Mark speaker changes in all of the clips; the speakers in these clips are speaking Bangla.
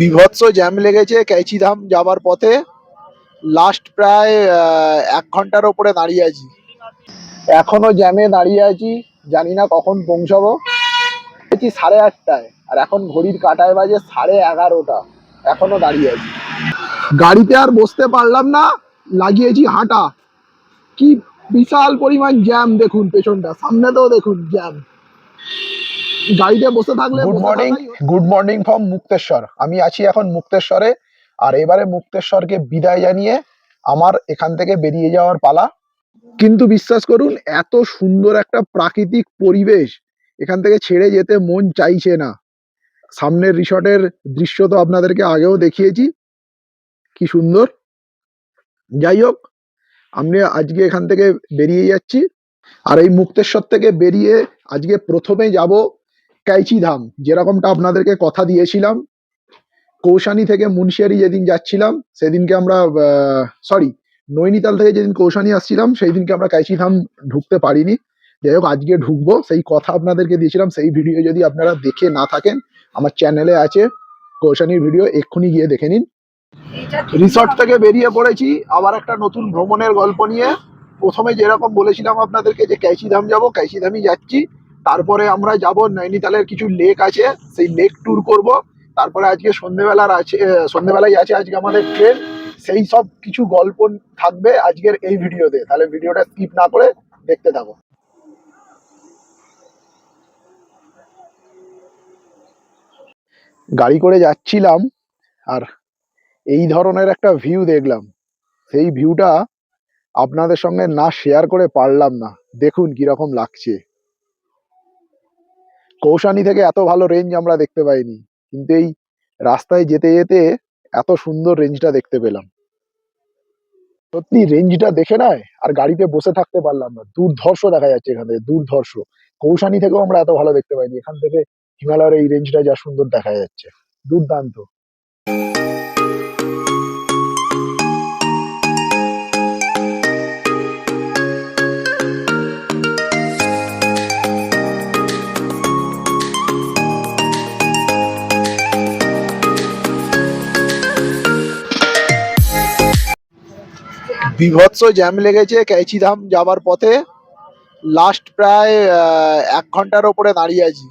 Speaker 1: বিভৎস জ্যাম লেগেছে ক্যাচিধাম যাবার পথে। লাস্ট প্রায় এক ঘণ্টার ওপরে দাঁড়িয়ে আছি। এখনও জ্যামে দাঁড়িয়ে আছি, জানি না কখন পৌঁছাবো। সাড়ে আটটায়, আর এখন ঘড়ির কাটায় বাজে সাড়ে এগারোটা। এখনও দাঁড়িয়ে আছি। গাড়িতে আর বসতে পারলাম না, লাগিয়েছি হাঁটা। কি বিশাল পরিমাণ জ্যাম দেখুন পেছনটা, সামনেতেও দেখুন জ্যাম গাড়িতে বসে থাকলে good morning good morning from Mukteshwar. আমি আছি এখন মুক্তেশ্বরে আর এবারে মুক্তেশ্বরকে বিদায় জানিয়ে আমার এখান থেকে বেরিয়ে যাওয়ার পালা। কিন্তু বিশ্বাস করুন এত সুন্দর একটা প্রাকৃতিক পরিবেশ এখান থেকে ছেড়ে যেতে মন চাইছে না। সামনের রিসর্টের দৃশ্য তো আপনাদেরকে আগেও দেখিয়েছি। কি সুন্দর। যাই হোক আমি আজকে এখান থেকে বেরিয়ে যাচ্ছি। আর এই মুক্তেশ্বর থেকে বেরিয়ে আজকে প্রথমে যাব কাইচি ধাম। যেরকমটা আপনাদেরকে কথা দিয়েছিলাম, কৌশানি থেকে মুন্সিয়ারি যেদিন যাচ্ছিলাম, সেদিনকে আমরা সরি নৈনিতাল থেকে যেদিন কৌশানি আসছিলাম সেই দিনকে আমরা কাইচি ধাম ঢুকতে পারিনি। যাই হোক, আজকে ঢুকবো। সেই কথা আপনাদেরকে দিয়েছিলাম, সেই ভিডিও যদি আপনারা দেখে না থাকেন, আমার চ্যানেলে আছে কৌশানির ভিডিও, এক্ষুনি গিয়ে দেখে নিন। রিসর্ট থেকে বেরিয়ে পড়েছি, আবার একটা নতুন ভ্রমণের গল্প নিয়ে। প্রথমে যেরকম বলেছিলাম আপনাদেরকে যে ক্যাচিধাম যাব ক্যাচিধামই যাচ্ছি। তারপরে আমরা যাব নৈনিতালের কিছু লেক আছে, সেই লেক ট্যুর করব। তারপরে আজকে সন্ধেবেলার আছে সন্ধেবেলায় আছে আজকে আমাদের ট্রেন সেই সব কিছু গল্প থাকবে আজকের এই ভিডিওতে। তাহলে ভিডিওটা স্কিপ না করে দেখতে থাকো। গাড়ি করে যাচ্ছিলাম আর এই ধরনের একটা ভিউ দেখলাম। সেই ভিউটা আপনাদের সঙ্গে না শেয়ার করে পারলাম না। দেখুন কীরকম লাগছে। কৌশানি থেকে এত ভালো রেঞ্জ আমরা দেখতে পাইনি। কিন্তু এই রাস্তায় যেতে যেতে এত সুন্দর রেঞ্জটা দেখতে পেলাম। সত্যি রেঞ্জটা দেখে নয় আর গাড়িতে বসে থাকতে পারলাম না। দুর্ধর্ষ দেখা যাচ্ছে এখান থেকে, দুর্ধর্ষ। কৌশানি থেকেও আমরা এত ভালো দেখতে পাইনি। এখান থেকে হিমালয়ের এই রেঞ্জটা যা সুন্দর দেখা যাচ্ছে। দুর্দান্ত। বিভৎস জ্যাম লেগেছে ক্যাচিধাম যাবার পথে। লাস্ট প্রায় এক ঘণ্টার ওপরে দাঁড়িয়ে আছি।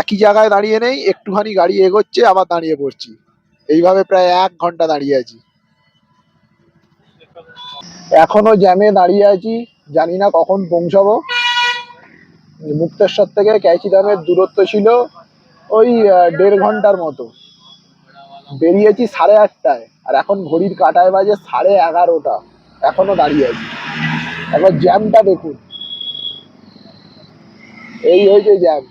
Speaker 1: একই জায়গায় দাঁড়িয়ে নেই, একটুখানি গাড়ি এগোচ্ছে, আবার দাঁড়িয়ে পড়ছি। এইভাবে প্রায় এক ঘণ্টা দাঁড়িয়ে আছি। এখনও জ্যামে দাঁড়িয়ে আছি, জানি না কখন পৌঁছাবো। মুক্তেশ্বর থেকে ক্যাচিধামের দূরত্ব ছিল ওই দেড় ঘণ্টার মতো। বেরিয়েছি সাড়ে আটটায়, আর এখন ঘড়ির কাটায় বাজে সাড়ে এগারোটা। এখনও দাঁড়িয়ে আছি। একবার জ্যামটা দেখুন। এই হয়েছে জ্যাম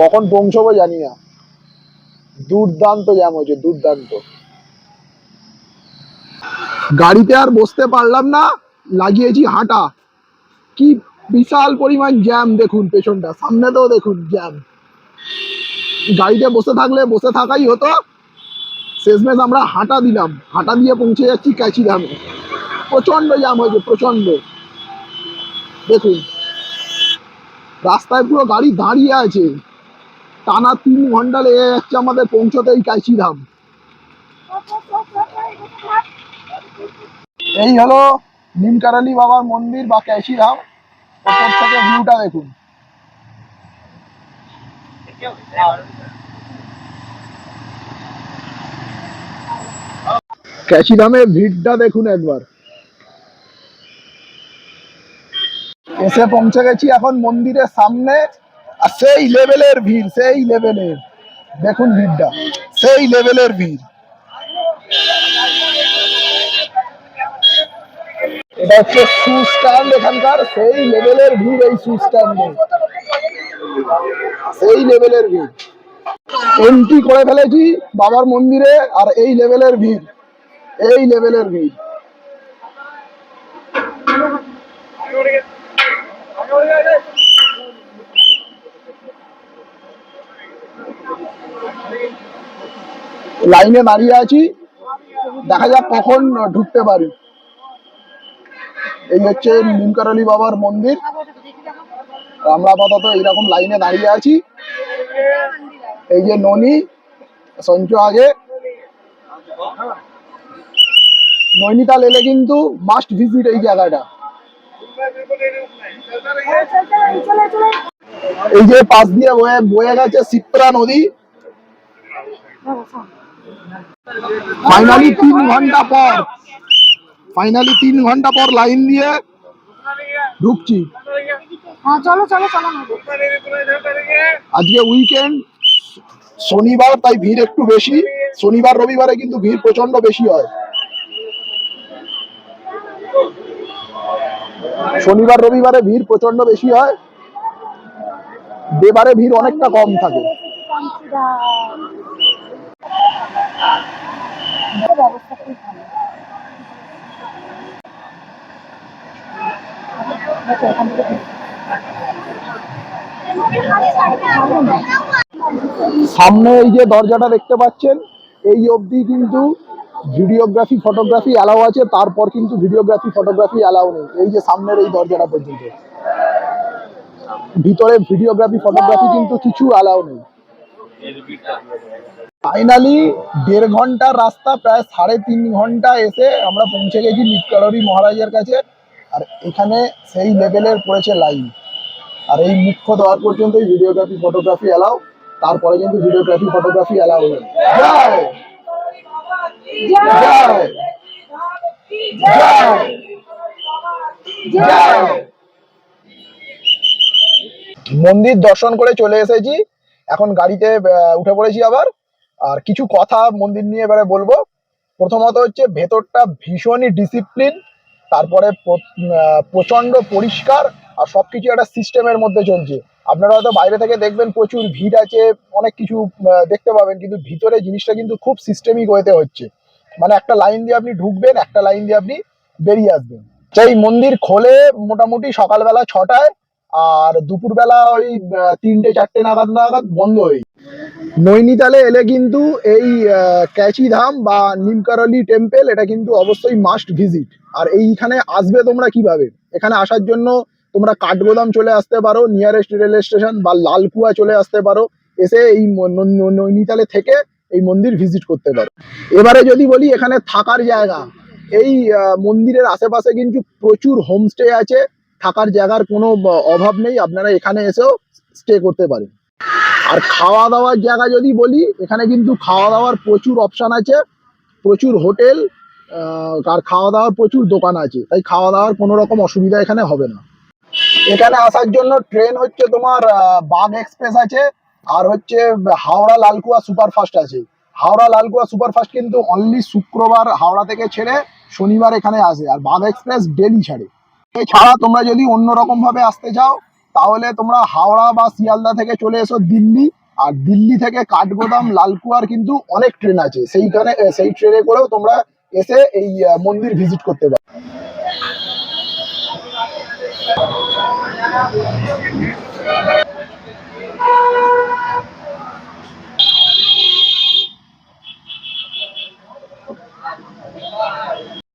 Speaker 1: কখন পৌঁছবো জানি না। দুর্দান্ত জ্যাম হয়েছে, দুর্দান্ত। গাড়িতে আর বসতে পারলাম না, লাগিয়েছি হাঁটা। কি বিশাল পরিমাণ জ্যাম দেখুন পেছনটা, সামনেতেও দেখুন জ্যাম গাড়িতে বসে থাকলে বসে থাকাই হতো। শেষমেশ আমরা হাঁটা দিলাম। হাঁটা দিয়ে পৌঁছে যাচ্ছি কাছি দামে প্রচণ্ড জ্যাম হয়েছে প্রচণ্ড দেখুন, রাস্তায় পুরো গাড়ি দাঁড়িয়ে আছে। টানা তিন ঘণ্টা লেগে যাচ্ছে আমাদের পৌঁছতে এই কাইচি ধাম এই হলো নিমকারালি বাবার মন্দির বা কাইচি ধাম ওপর থেকে ভিউটা দেখুন। ক্যাচিধামের ভিড়টা দেখুন একবার। এসে পৌঁছে গেছি এখন মন্দিরের সামনে, আর সেই লেভেলের ভিড়, সেই লেভেলের। দেখুন ভিড়টা, সেই লেভেলের ভিড়। এটা হচ্ছে শু স্ট্যান্ড এখানকার, সেই লেভেলের ভিড় এই শু স্ট্যান্ডে সেই লেভেলের ভিড়। এন্ট্রি করে ফেলেছি বাবার মন্দিরে, আর এই লেভেলের ভিড়। এই লেভেলের ভিড়। লাইনে দাঁড়িয়ে আছি। দেখা যাক কখন ঢুকতে পারি। এই হচ্ছে নিমকারালি বাবার মন্দির। আমরা আপাতত এইরকম লাইনে দাঁড়িয়ে আছি। এই যে ননি সঞ্চ আগে। নৈনিতাল এলে কিন্তু মাস্ট ভিজিট এই জায়গাটা। এই যে পাশ দিয়ে বয়ে বয়ে গেছে সিপ্রা নদী। ফাইনালি তিন ঘণ্টা পর ফাইনালি তিন ঘণ্টা পর লাইন দিয়ে ঢুকছি।
Speaker 2: হ্যাঁ চলো চলো চলো
Speaker 1: আজকে উইকেন্ড শনিবার তাই ভিড় একটু বেশি। শনিবার রবিবারে কিন্তু ভিড় প্রচণ্ড বেশি হয়। শনিবার রবিবারে ভিড় প্রচণ্ড বেশি হয়। দেবারে ভিড় অনেকটা কম থাকে।
Speaker 2: ব্যবস্থা
Speaker 1: সামনে এই যে দরজাটা দেখতে পাচ্ছেন, এই অবধি কিন্তু ভিডিওগ্রাফি, ফটোগ্রাফি অ্যালাউ আছে, তারপর কিন্তু ভিডিওগ্রাফি, ফটোগ্রাফি অ্যালাউ নেই। এই যে সামনের এই দরজাটা পর্যন্ত। ভিতরে ভিডিওগ্রাফি, ফটোগ্রাফি কিন্তু কিছু অ্যালাউ নেই। ফাইনালি দেড় ঘণ্টার রাস্তা, প্রায় সাড়ে তিন ঘণ্টা এসে আমরা পৌঁছে গেছি নিটকালরি মহারাজের কাছে। আর এখানে সেই লেভেলের পড়েছে লাইন। আর এই মুখ্য দ্বার পর্যন্তই ভিডিওগ্রাফি ফটোগ্রাফি অ্যালাউ তারপরে কিন্তু ভিডিওগ্রাফি ফটোগ্রাফি! জয়! মন্দির দর্শন করে চলে এসেছি। এখন গাড়িতে উঠে পড়েছি আবার। আর কিছু কথা মন্দির নিয়ে এবারে বলব। প্রথমত হচ্ছে, ভেতরটা ভীষণই ডিসিপ্লিন তারপরে প্রচণ্ড পরিষ্কার আর সবকিছু একটা সিস্টেমের মধ্যে চলছে। আপনারা হয়তো বাইরে থেকে দেখবেন প্রচুর ভিড় আছে, অনেক কিছু দেখতে পাবেন, কিন্তু ভিতরে জিনিসটা কিন্তু খুব সিস্টেমিক ওয়েতে হচ্ছে। মানে একটা লাইন দিয়ে আপনি ঢুকবেন, একটা লাইন দিয়ে আপনি বেরিয়ে আসবেন। সেই মন্দির খোলে মোটামুটি সকালবেলা ছটায় আর দুপুরবেলা ওই তিনটে, চারটে নাগাদ নাগাদ বন্ধ হয়ে। নৈনিতালে এলে কিন্তু এই ক্যাচি ধাম বা নিমকারলি টেম্পেল, এটা কিন্তু অবশ্যই মাস্ট ভিজিট আর এইখানে আসবে তোমরা কীভাবে? এখানে আসার জন্য তোমরা কাঠগোদাম চলে আসতে পারো নিয়ারেস্ট রেল স্টেশন বা লালকুয়া চলে আসতে পারো, এসে এই নৈনিতালে থেকে এই মন্দির ভিজিট করতে পারো। এবারে যদি বলি এখানে থাকার জায়গা, এই মন্দিরের আশেপাশে কিন্তু প্রচুর হোমস্টে আছে, থাকার জায়গার কোনো অভাব নেই, আপনারা এখানে এসেও স্টে করতে পারেন। আর খাওয়া দাওয়ার জায়গা যদি বলি, এখানে কিন্তু খাওয়া দাওয়ার প্রচুর অপশন আছে, প্রচুর হোটেল আর খাওয়া দাওয়ার প্রচুর দোকান আছে, তাই খাওয়া দাওয়ার কোনো রকম অসুবিধা এখানে হবে না। এখানে আসার জন্য ট্রেন হচ্ছে তোমার বাঘ এক্সপ্রেস আছে, আর হচ্ছে হাওড়া লালকুয়া সুপারফাস্ট আছে। হাওড়া লালকুয়া সুপারফাস্ট কিন্তু অনলি শুক্রবার হাওড়া থেকে ছেড়ে শনিবার এখানে আসে, আর বাঘ এক্সপ্রেস ডেলি ছাড়ে। এছাড়া তোমরা যদি অন্য রকম ভাবে আসতে চাও তাহলে তোমরা হাওড়া বা শিয়ালদা থেকে চলে এসো দিল্লি। আর দিল্লি থেকে কাঠগোদাম, লালকুয়ার কিন্তু অনেক ট্রেন আছে। সেইখানে সেই ট্রেনে করেও তোমরা এসে এই মন্দির ভিজিট করতে পারো।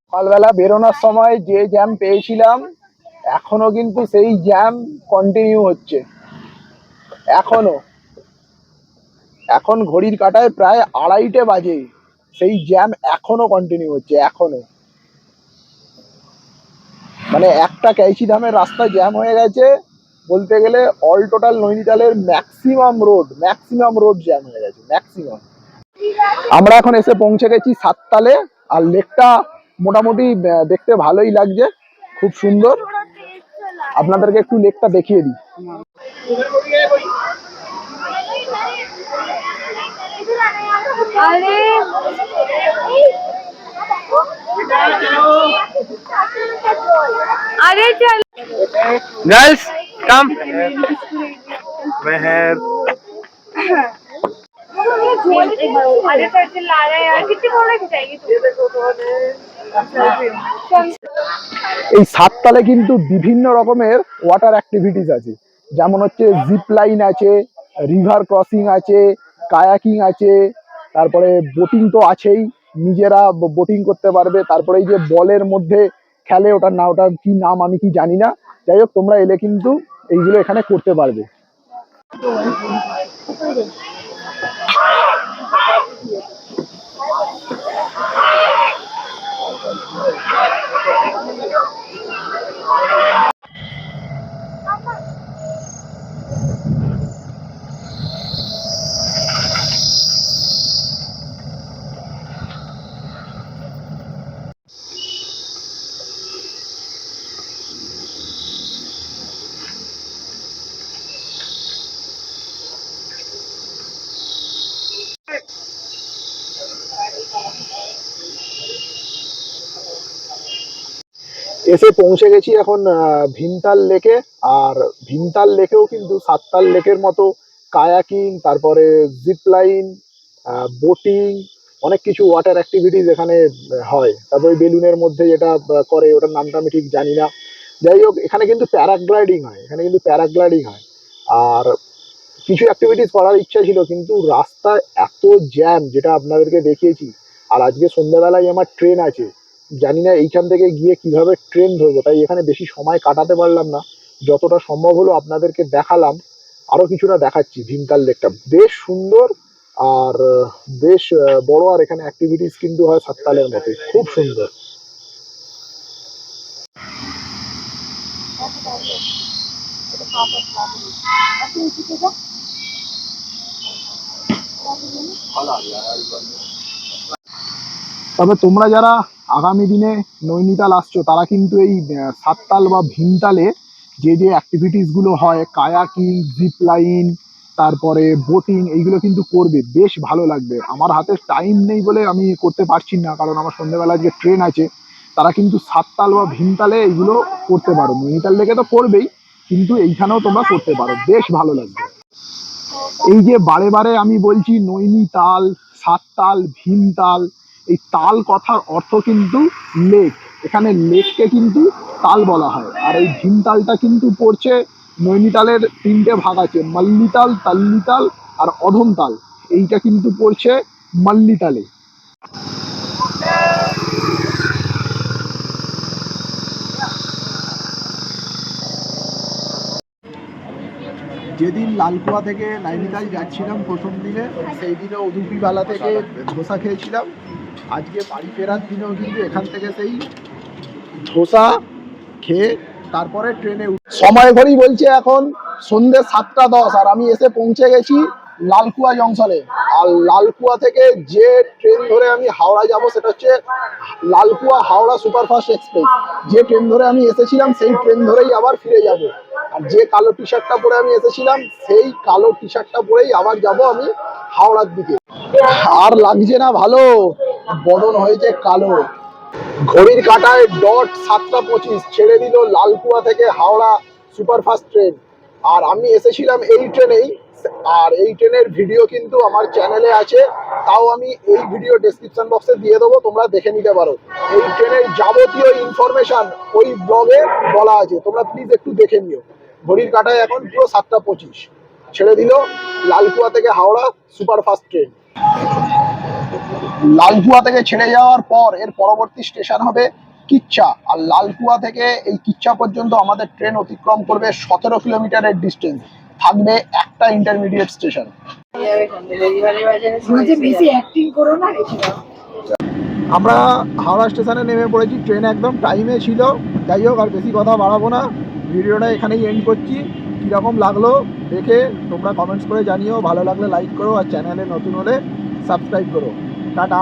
Speaker 1: সকালবেলা বেরোনোর সময় যে জ্যাম পেয়েছিলাম এখনও কিন্তু সেই জ্যাম কন্টিনিউ হচ্ছে। এখনও। এখন ঘড়ির কাটায় প্রায় আড়াইটে বাজে। সেই জ্যাম এখনও কন্টিনিউ হচ্ছে, এখনও। মানে একটা ক্যাইচি ধামের রাস্তা জ্যাম হয়ে গেছে, বলতে গেলে all total নৈনিতালের maximum road maximum road jam হয়ে গেছে ম্যাক্সিমাম আমরা এখন এসে পৌঁছে গেছি সাততালে, আর লেকটা মোটামুটি দেখতে ভালোই লাগছে, খুব সুন্দর। আপনাদেরকে একটু লেকটা দেখিয়ে দিই
Speaker 2: আরে আরে চল
Speaker 3: गर्ल्स कम मेहर
Speaker 2: अरे सर चिल्ला रहा है यार कितनी फोटो खिंचाएगी तू
Speaker 1: এই সাততালে কিন্তু বিভিন্ন রকমের ওয়াটার অ্যাক্টিভিটিস আছে। যেমন হচ্ছে জিপ লাইন আছে রিভার ক্রসিং আছে কায়াকিং আছে, তারপরে বোটিং তো আছেই, নিজেরা বোটিং করতে পারবে, তারপরে এই যে বলের মধ্যে খেলে ওটার না, ওটার কি নাম আমি কি জানি না। যাই হোক, তোমরা এলে কিন্তু এইগুলো এখানে করতে পারবে। এসে পৌঁছে গেছি এখন আহ, ভীমতাল লেকে। আর ভিনতাল লেকেও কিন্তু সাততাল লেকের মতো কায়াকিং তারপরে জিপ লাইন বোটিং অনেক কিছু ওয়াটার অ্যাক্টিভিটিস এখানে হয়। তারপরে বেলুনের মধ্যে যেটা করে ওটার নামটা আমি ঠিক জানি না। যাই হোক এখানে কিন্তু প্যারাগ্লাইডিং হয় এখানে কিন্তু প্যারাগ্লাইডিং হয়। আর কিছু অ্যাক্টিভিটিস করার ইচ্ছা ছিল কিন্তু রাস্তায় এত জ্যাম যেটা আপনাদেরকে দেখিয়েছি আর আজকে সন্ধ্যাবেলায় আমার ট্রেন আছে জানি না এইখান থেকে গিয়ে কীভাবে ট্রেন ধরবো। তাই এখানে বেশি সময় কাটাতে পারলাম না। যতটা সম্ভব হলো আপনাদেরকে দেখালাম। আরও কিছুটা দেখাচ্ছি, ভীমতাল লেকটা বেশ সুন্দর আর, বেশ বড় আর এখানে অ্যাক্টিভিটিস কিন্তু হয় সাততালের মতোই। খুব সুন্দর। তবে তোমরা যারা আগামী দিনে নৈনিতাল আসছো, তারা কিন্তু এই সাততাল বা ভীমতালে যে যে অ্যাক্টিভিটিসগুলো হয় কায়াকিং জিপ লাইন তারপরে বোটিং এইগুলো কিন্তু করবে। বেশ ভালো লাগবে। আমার হাতে টাইম নেই বলে আমি করতে পারছি না, কারণ আমার সন্ধ্যেবেলা যে ট্রেন আছে। তারা কিন্তু সাততাল বা ভীমতালে এইগুলো করতে পারো। নৈনিতাল লেকে তো করবেই, কিন্তু এইখানেও তোমরা করতে পারো। বেশ ভালো লাগবে। এই যে বারে বারে আমি বলছি নৈনিতাল, সাততাল, ভীমতাল এই তাল কথার অর্থ কিন্তু লেক। এখানে লেককে কিন্তু তাল বলা হয়। আর এই ভীমতালটা কিন্তু পড়ছে নৈনিতালের তিনটে ভাগ আছে, মাল্লিতাল, তাল্লিতাল আর অধমতাল। এইটা কিন্তু পড়ছে মাল্লিতালে। যেদিন লালকুয়া থেকে নাইনিতাল যাচ্ছিলাম প্রথম দিনে সেই দিনে উদুপিবালা থেকে ধোসা খেয়েছিলাম। আজকে বাড়ি ফেরার দিনেও কিন্তু এখান থেকে সেই ধোসা খেয়ে তারপরে ট্রেনে সময় ঘড়ি বলছে এখন সন্ধ্যে সাতটা দশ, আর আমি এসে পৌঁছে গেছি লালকুয়া জংশনে। আর লালকুয়া থেকে যে ট্রেন ধরে আমি হাওড়া যাব সেটা হচ্ছে লালকুয়া হাওড়া সুপারফাস্ট এক্সপ্রেস। যে ট্রেন ধরে আমি এসেছিলাম, সেই ট্রেন ধরেই আবার ফিরে যাব। আর যে কালো টি শার্টটা পরে আমি এসেছিলাম, সেই কালো টি শার্টটা পরেই আবার যাব আমি হাওড়ার দিকে। আর লাগছে না ভালো বদন হয়েছে কালো। ঘড়ির কাঁটায় ডট সাতটা পঁচিশ ছেড়ে দিল লালকুয়া থেকে হাওড়া সুপারফাস্ট ট্রেন। আর আমি এসেছিলাম এই ট্রেনেই আর এই ট্রেনের ভিডিও কিন্তু আমার চ্যানেলে আছে, তাও আমি এই ভিডিও ডেসক্রিপশন বক্সে দিয়ে দেবো, তোমরা দেখে নিতে পারো। এই ট্রেনের যাবতীয় ইনফরমেশন ওই ব্লগে বলা আছে, তোমরা প্লিজ একটু দেখে নিও। ঘড়ির কাঁটায় এখন পুরো সাতটা পঁচিশ। ছেড়ে দিল লালকুয়া থেকে হাওড়া সুপারফাস্ট ট্রেন। লালকুয়া থেকে ছেড়ে যাওয়ার পর এর পরবর্তী স্টেশন হবে কিচ্ছা। আর লালকুয়া থেকে এই কিচ্ছা পর্যন্ত আমাদের ট্রেন অতিক্রম করবে সতেরো কিলোমিটারের ডিস্টেন্স থাকবে একটা ইন্টারমিডিয়েট স্টেশন
Speaker 2: মাঝে বেশি অ্যাক্টিং করো না রেখে দাও
Speaker 1: আমরা হাওড়া স্টেশনে নেমে পড়েছি ট্রেন একদম টাইমে ছিল। যাই হোক আর বেশি কথা বাড়াবো না। ভিডিওটা এখানেই এন্ড করছি। কীরকম লাগল দেখে তোমরা কমেন্টস করে জানিও। ভালো লাগলে লাইক করো আর চ্যানেলে নতুন হলে সাবস্ক্রাইব করো। টাটা।